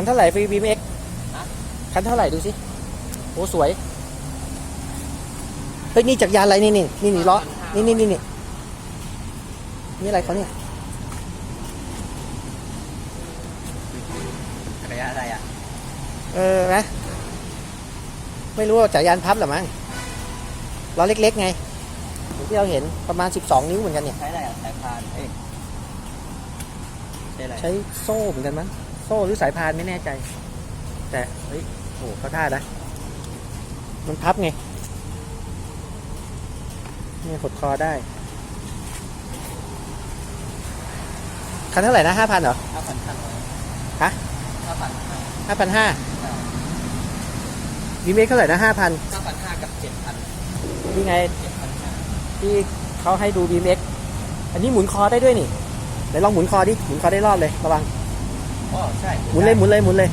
คันเท่าไหร่ฟรีบีเอ็กฮะคันเท่าไหร่ดูสิโอ้สวยเฮ้ยนี่จักรยานอะไรนี่นี่นี่นี่ล้อนี่นี่นี่นี่นี่อะไรเขาเนี่ยระยะอะไรอะเออนะไม่รู้ว่าจักรยานพับหรือมั้งล้อเล็กๆไงที่เราเห็นประมาณ 12 นิ้วเหมือนกันเนี่ยใช้อะไรอะสายพานเอ้ยใช้อะไรใช้โซ่เหมือนกันมั้ง โซ่หรือสายพานไม่แน่ใจ แต่เฮ้ยโหเขาท่านะ มันพับไงเนี่ยหดคอได้ คันเท่าไหร่นะห้าพันเหรอห้าพันห้าฮะห้าพันห้าห้าพันห้าวีเมคเท่าไหร่นะห้าพันห้าพันห้ากับเจ็ดพันนี่ไงเจ็ดพันห้าที่เขาให้ดู BMX อันนี้หมุนคอได้ด้วยนี่ไหนลองหมุนคอดิ หมุนคอได้รอบเลย ระวัง อ๋อใช่หมุนเลยหมุนเลยหมุนเลย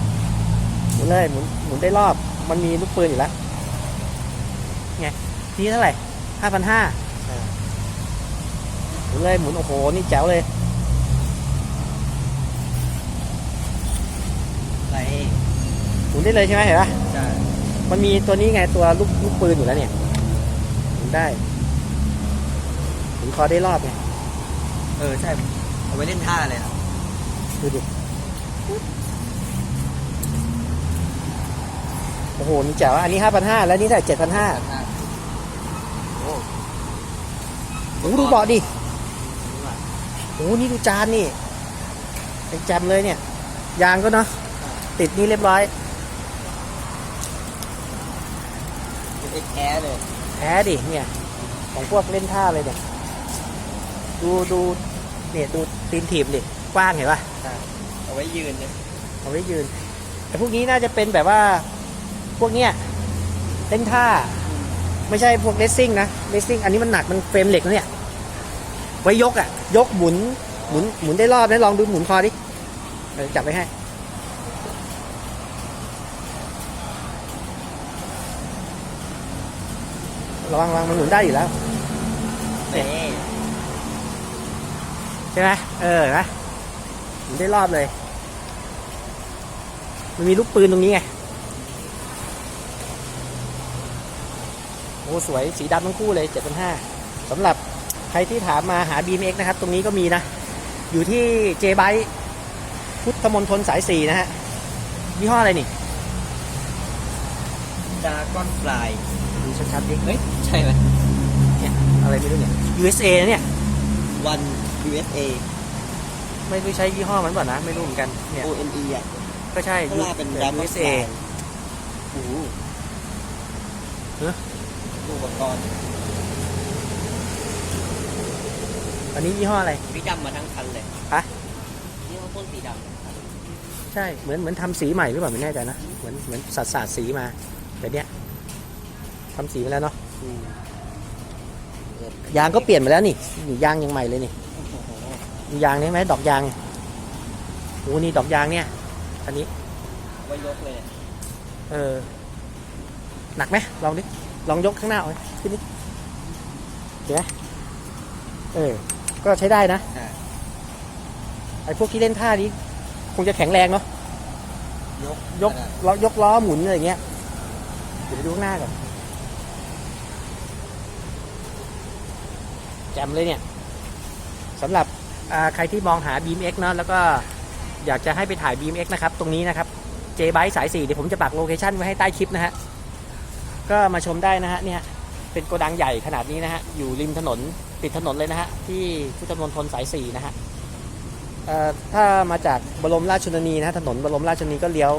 หมุนเลยหมุนหมุนได้รอบ มันมีลูกปืนอยู่แล้วไงนี่เท่าไหร่ห้าพันห้าหมุนเลยหมุนโอ้โหนี่แจ๋วเลยอะไรหมุนได้เลยใช่ไหมเห็นปะใช่มันมีตัวนี้ไงตัวลูกลูกปืนอยู่แล้วเนี่ยหมุนได้หมุนคอได้รอบไงเออใช่เอาไว้เล่นท่าเลยนะดูดิ โอ้โห นี่แจ๋วอะอันนี้ห้าพันห้าแล้วนี่ได้เจ็ดพันห้าท่าโอ้โอ้โหดูเบาะดิโอ้โหนี่ดูจานนี่เป็นแจมเลยเนี่ย ยางก็เนาะ ติดนี่เรียบร้อยเป็นแท้เลยแพ้ดิ เนี่ย ของพวกเล่นท่าเลยเนี่ย ดูดูเนี่ยดูตีนถีบดิ กว้างเห็นปะใช่เอา ไว้ยืนเลยเอาไว้ยืน แต่พวกนี้น่าจะเป็นแบบว่าพวกเนี้ยเล่นท่า ไม่ใช่พวกเลสซิ่งนะเลสซิ่งอันนี้มันหนักมันเฟรมเหล็กนะเนี่ยไว้ยกอะยกหมุนหมุนหมุนได้รอบนะลองดูหมุนคอดิเดี๋ยวจับไว้ให้ระวังระวังมันหมุนได้อยู่แล้วนี่ใช่ไหมเออนะหมุนได้รอบเลย มันมีลูกปืนตรงนี้ไง โอ้สวยสีดำทั้งคู่เลย 7,500สำหรับใครที่ถามมาหา BMX นะครับ ตรงนี้ก็มีนะ อยู่ที่เจไบพุทธมณฑลสายสี่นะฮะยี่ห้ออะไรนี่ดาก้อนฟลายดูชัดๆดิเฮ้ย ใช่ไหมเนี่ยอะไรไม่รู้เนี่ย USA นะเนี่ย วัน USA ไม่รู้ใช้ยี่ห้อมันเปล่านะ ไม่รู้เหมือนกันเนี่ย O N E อะ ก็ใช่ข้างหน้าเป็นดาก้อน USA ฟลายโอ้โหเฮ้ยอุปกรณ์อันนี้ยี่ห้ออะไร สีดำมาทั้งคันเลยฮะ นี่เขาพ่นสีดำใช่ เหมือนเหมือนทำสีใหม่หรือเปล่าไม่แน่ใจนะ เหมือนเหมือนสาดสาดสีมาแต่เนี้ยทำสีมาแล้วเนาะอืมเออยางก็เปลี่ยนมาแล้วนี่นี่ยางยังใหม่เลยนี่ โอ้โหมียางนี่ไหมดอกยางโอ้นี่ดอกยางเนี่ย อันนี้ ไว้ยกเลย เออ หนักไหมลองดิ ลองยกข้างหน้าเอาไว้ขึ้นดิเห็นไหมเออ ก็ใช้ได้นะใช่ไอ้พวกที่เล่นท่านี้ คงจะแข็งแรงเนาะ ยกยกล้อยกล้อหมุนอะไรอย่างเงี้ย เดี๋ยวไปดูข้างหน้าก่อนแจมเลยเนี่ยสำหรับอ่าใครที่มองหา BMX เนาะแล้วก็ อยากจะให้ไปถ่าย BMX นะครับ ตรงนี้นะครับ J b i สาย4เดี๋ยวผมจะปักโลเคชั่นไว้ให้ใต้คลิปนะฮะ ก็มาชมได้นะฮะเนี่ยเป็นโกดังใหญ่ขนาดนี้นะฮะ อยู่ริมถนนติดถนนเลยนะฮะ ที่พุทธมณฑลสาย 4 นะฮะถ้ามาจากบรมราชชนนีนะฮะถนนบรมราชชนนีก็เลี้ยว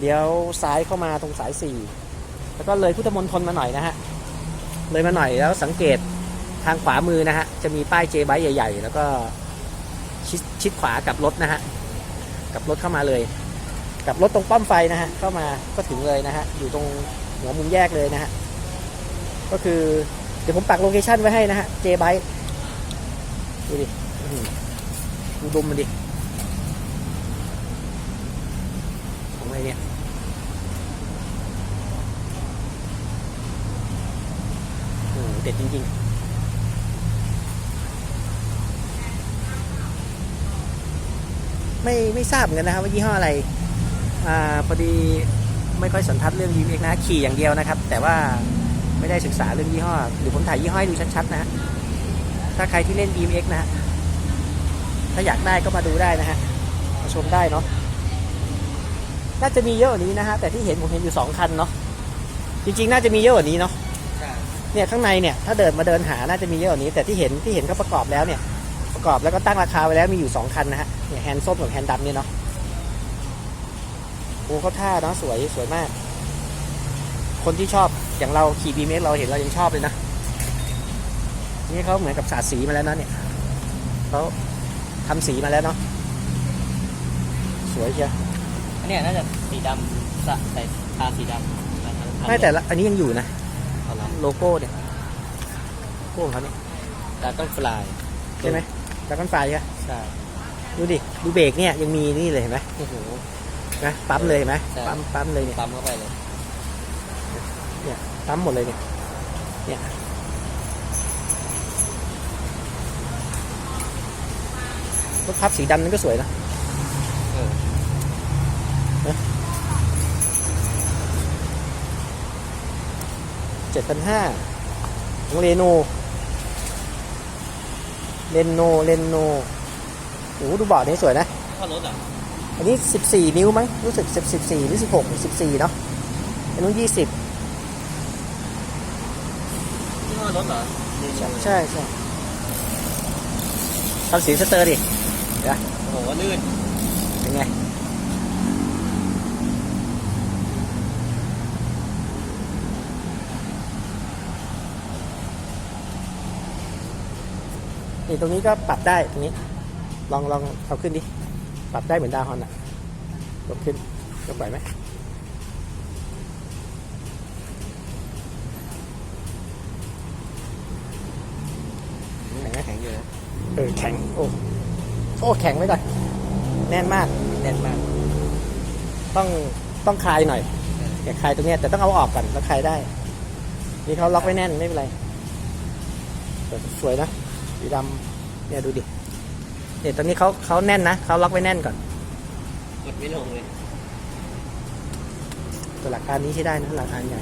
เลี้ยวซ้ายเข้ามาตรงสายสี่แล้วก็เลยพุทธมณฑลมาหน่อยนะฮะ เลยมาหน่อยแล้วสังเกตทางขวามือนะฮะ จะมีป้ายเจไบใหญ่ ๆ แล้วก็ชชิดขวากับรถนะฮะ กับรถเข้ามาเลย กับรถตรงป้อมไฟนะฮะเข้ามาก็ถึงเลยนะฮะอยู่ตรงหัวมุมแยกเลยนะฮะก็คือเดี๋ยวผมปักโลเคชั่นไว้ให้นะฮะเจไบดูดิดูดมมันดิของอะไรเนี่ยโอ้โหเด็ดจริง ๆ ไม่ไม่ทราบเหมือนกันนะครับว่ายี่ห้ออะไรอ่าพอดีไม่ค่อยสันทัดเรื่อง BMX นะขี่อย่างเดียวนะครับ แต่ว่าไม่ได้ศึกษาเรื่องยี่ห้อเดี๋ยวผมถ่ายยี่ห้อให้ดูชัดๆนะฮะถ้าใครที่เล่น BMX นะฮะถ้าอยากได้ก็มาดูได้นะฮะมาชมได้เนาะน่าจะมีเยอะกว่านี้นะฮะแต่ที่เห็นผมเห็นอยู่สองคันเนาะจริงๆ น่าจะมีเยอะกว่านี้เนาะใช่เนี่ยข้างในเนี่ยถ้าเดินมาเดินหาน่าจะมีเยอะกว่านี้ แต่ที่เห็นที่เห็นเขาประกอบแล้วเนี่ย ประกอบแล้วก็ตั้งราคาไว้แล้วมีอยู่สองคันนะฮะเนี่ยแฮนด์ส้มกับแฮนด์ดำเนี่ยเนาะโอ้เขาท่าเนาะสวยสวยมาก คนที่ชอบอย่างเราขี่บีเมสเราเห็นเรายังชอบเลยนะนี่เขาเหมือนกับสาดสีมาแล้วนะเนี่ยเขาทำสีมาแล้วเนาะสวยเชียวอันเนี้ยน่าจะสีดำสะใส่ทาสีดำทั้งทั้งไม่แต่ละอันนี้ยังอยู่นะเอาละโลโก้เนี่ยโลโก้ของเขาเนี่ยดาร์กฟลาย ใช่ไหม ดักกันไฟใช่ไหมใช่ดูดิดูเบรกเนี่ยยังมีนี่เลยเห็นไหมโอ้โหนะปั๊มเลยเห็นไหมใช่ ปั๊มปั๊มเลยเนี่ยปั๊มเข้าไปเลยปั๊มหมดเลยเนี่ยเนี่ยรถพับสีดำนั่นก็สวยนะ เออเจ็ดพันห้าของเรโน เรนโนเรนโนโอ้โหดูบอร์ดนี้สวยนะเข้ารถเหรออันนี้ 14 นิ้วมั้งรู้สึก 14 หรือ 16หรือ14 เนาะอันนู้น20ที่ห้อรถเหรอใช่ใช่ใช่ทำสีสเตอร์ดิเดี๋ยวโอ้โหลื่นเป็นไง นี่ตรงนี้ก็ปรับได้ตรงนี้ ลองลองเอาขึ้นดิ ปรับได้เหมือนดาวฮอนอะยกขึ้นยกไหวไหมแข็งแข็งอยู่นะเออแข็ง โอ้โอ้แข็งไว้ก่อนแน่นมาก แน่นมาก ต้องต้องคลายหน่อยอย่าคลายตรงเนี้ยแต่ต้องเอาออกก่อนแล้วคลายได้ นี่เขาล็อกไว้แน่นไม่เป็นไรแต่สวยนะ สีดำเนี่ยดูดิเนี่ยตรงนี้เขาเขาแน่นนะเขาล็อกไว้แน่นก่อนกดไม่ลงเลยแต่หลักการนี้ใช้ได้นะหลักการใหญ่